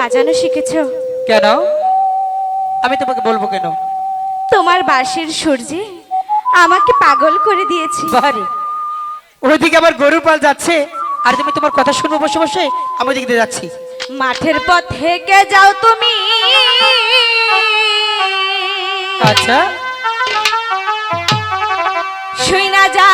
বাজানো শিখেছ? কেন? আমি তোমাকে বলব কেন? তোমার বাঁশির সূর্যে আমাকে পাগল করে দিয়েছি। বাড়ি ওইদিকে আবার গরুর পাল যাচ্ছে আর তুমি তোমার কথা শুনব বসে বসে আমি ওইদিকে যাচ্ছি। মাঠের পথে গে যাও তুমি। আচ্ছা। শুই না যা।